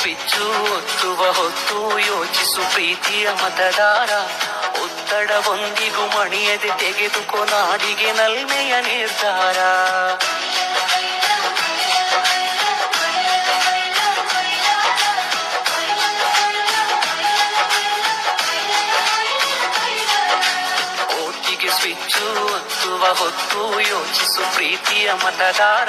Switch ಒತ್ತುವ ಹೊತ್ತು ಯೋಚಿಸು ಪ್ರೀತಿಯ ಮತದಾರ. ಒತ್ತಡವೊಂದಿಗೂ ಮಣಿಯದೆ ತೆಗೆದುಕೊ ನಾಡಿಗೆ ನಲ್ಮೆಯ ನಿರ್ಧಾರ. ಒಟ್ಟಿಗೆ ಸ್ವಿಚ್ಚು, ಒತ್ತುವ ಹೊತ್ತು ಯೋಚಿಸು ಪ್ರೀತಿಯ ಮತದಾರ.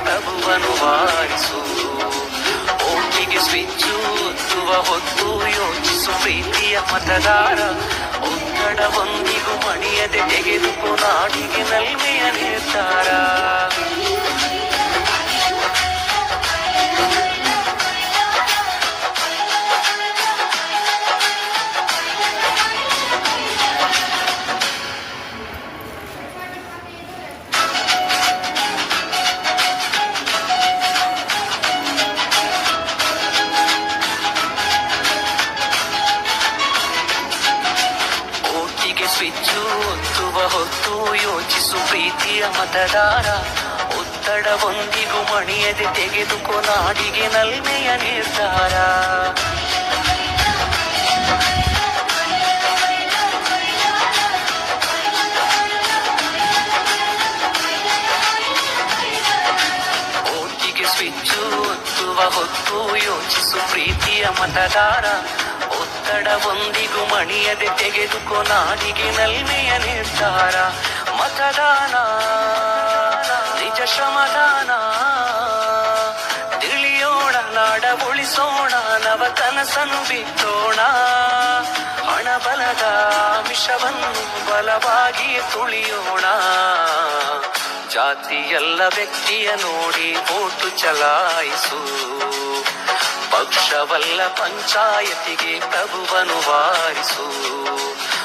ಪ್ರಭುವನು ವಾರಿಸು ಓಟಿಗೆ ಸ್ವಿಚ್ಚು ಒತ್ತುವ ಹೊತ್ತು ಯೋಚಿಸು ಪ್ರೀತಿಯ ಮತದಾರ ಒತ್ತಡವೊಂದಿಗೂ ಮಣಿಯದೆ ತೆಗೆದುಕೊ ನಾಡಿಗೆ ನಲ್ಮೆಯ ನಿರ್ಧಾರ ಪ್ರೀತಿಯ ಮತದಾರ. ಒತ್ತಡವೊಂದಿಗೂ ಮಣಿಯದೆ ತೆಗೆದುಕೊ ನಾಡಿಗೆ ನಲ್ಮೆಯ ನಿರ್ಧಾರ. ಓಟಿಗೆ ಸ್ವಿಚ್ಚು ಹೊತ್ತು ಯೋಚಿಸು ಪ್ರೀತಿಯ ಮತದಾರ. ಒತ್ತಡವೊಂದಿಗೂ ಮಣಿಯದೆ ತೆಗೆದುಕೊ ನಾಡಿಗೆ ನಲ್ಮೆಯ ನಿರ್ಧಾರ. ಮತದಾನ, ನಿಜ ಶ್ರಮದಾನ. ತಿಳಿಯೋಣ ನಾಡ ಉಳಿಸೋಣ, ನವ ಕನಸನ್ನು ಬಿತ್ತೋಣ. ಹಣ ಬಲದ ಮಿಷವನ್ನು ಬಲವಾಗಿ ತುಳಿಯೋಣ. ಜಾತಿಯಲ್ಲ ವ್ಯಕ್ತಿಯ ನೋಡಿ ಓಟು ಚಲಾಯಿಸು. ಪಕ್ಷವಲ್ಲ ಪಂಚಾಯತಿಗೆ ಪ್ರಭುವನು ವಾರಿಸು.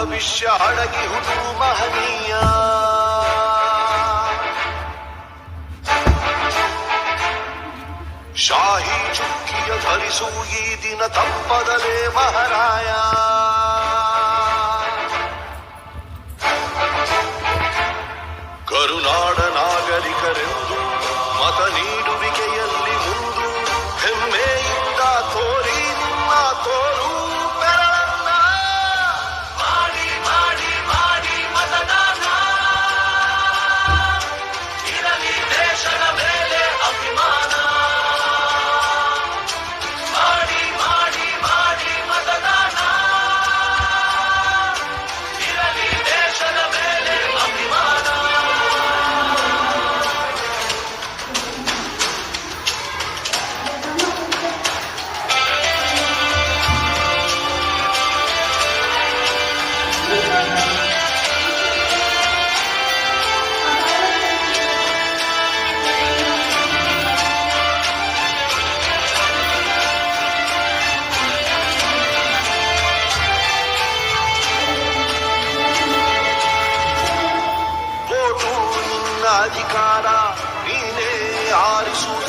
ಭವಿಷ್ಯ ಅಡಗಿಹುದು ಮಹನೀಯ ಶಾಹಿ ಚುಕ್ಕಿಯ ಧರಿಸು ಈ ದಿನ ತಪ್ಪದಲೇ ಮಹಾರಾಯ ಕರುನಾಡ ನಾಗರಿಕರೆಂದು ಮತ ನೀಡುವಿಕೆಯಲ್ಲಿ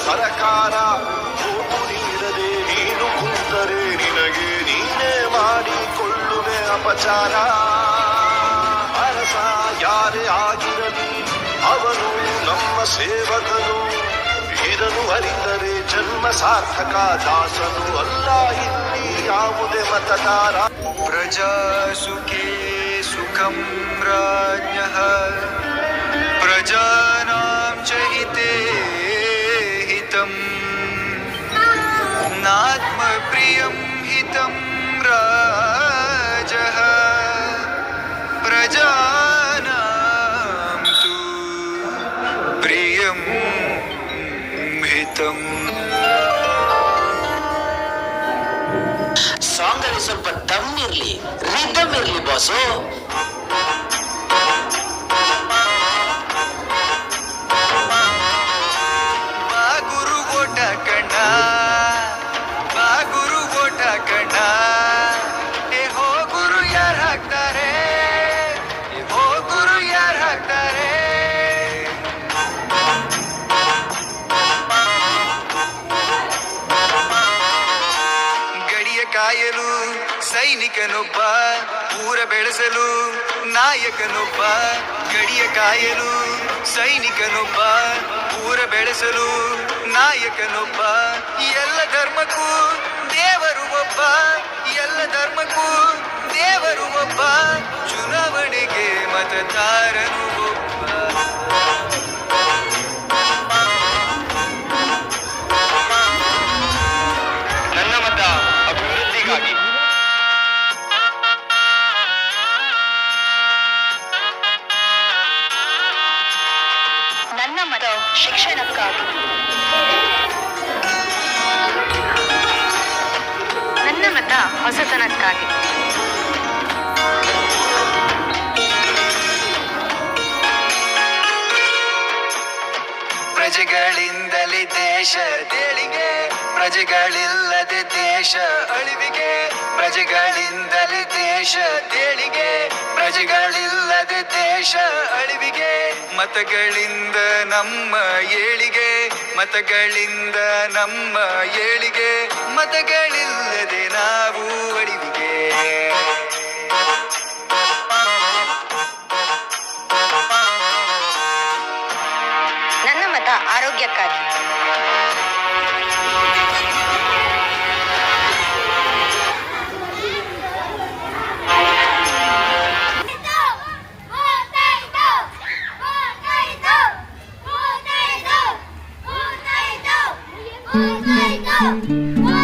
ಸರಕಾರ ಹೋಗು ನೀಡದೆ ನೀನು ಕುಂತರೆ ನಿನಗೆ ನೀನೇ ಮಾಡಿಕೊಳ್ಳುವೆ ಅಪಚಾರ. ಅರಸ ಯಾರೇ ಆಗಿರಲಿ, ಅವನು ನಮ್ಮ ಸೇವಕನು. ಇದನ್ನು ಅರಿತರೆ ಜನ್ಮ ಸಾರ್ಥಕ ದಾಸನು ಅಲ್ಲ, ಇಲ್ಲಿ ಯಾವುದೇ ಮತದಾರ. ಪ್ರಜಾಸುಖೇ ಸುಖಂ ರಾಜ್ಯ ಪ್ರಜಾನಾಂ ಚ प्रियं नात्मप्रियं हितं राजः प्रजानां तु प्रियं हितम् ಸಾಂಗಲ್ಲಿ ಸ್ವಲ್ಪ ದಮ್ ಇರ್ಲಿ ರಿದಮ್ ಇರ್ಲಿ ಬಾಸು ಕಾಯಲು, ಸೈನಿಕನೊಬ್ಬ, ಊರ ಬೆಳೆಸಲು, ನಾಯಕನೊಬ್ಬ, ಗಡಿಯ ಕಾಯಲು, ಸೈನಿಕನೊಬ್ಬ, ಊರ ಬೆಳೆಸಲು, ನಾಯಕನೊಬ್ಬ. ಎಲ್ಲ ಧರ್ಮಕ್ಕೂ ದೇವರು ಒಬ್ಬ ಎಲ್ಲ ಧರ್ಮಕ್ಕೂ ದೇವರು ಒಬ್ಬ, ಚುನಾವಣೆಗೆ ಮತದಾರನು ಒಬ್ಬ. ಶಿಕ್ಷಣಕ್ಕಾಗಿ. ನನ್ನ ಮತ ಹೊಸತನಕ್ಕಾಗಿ. ಪ್ರಜೆಗಳಿಂದಲೇ ದೇಶ ದೇಳಿಗೆ. ಪ್ರಜೆಗಳಿಲ್ಲದೆ ದೇಶ ಅಳಿವಿಗೆ. ಪ್ರಜೆಗಳಿಂದಲೇ ದೇಶ ಅಳಿವಿಗೆ ಮತಗಳಿಂದ ನಮ್ಮ ಏಳಿಗೆ ಮತಗಳಿಂದ ನಮ್ಮ ಏಳಿಗೆ ಮತಗಳಿಲ್ಲದೆ ನಾವು ಅಳಿವಿಗೆ. ನನ್ನ ಮತ ಆರೋಗ್ಯಕ್ಕಾಗಿ. 我在这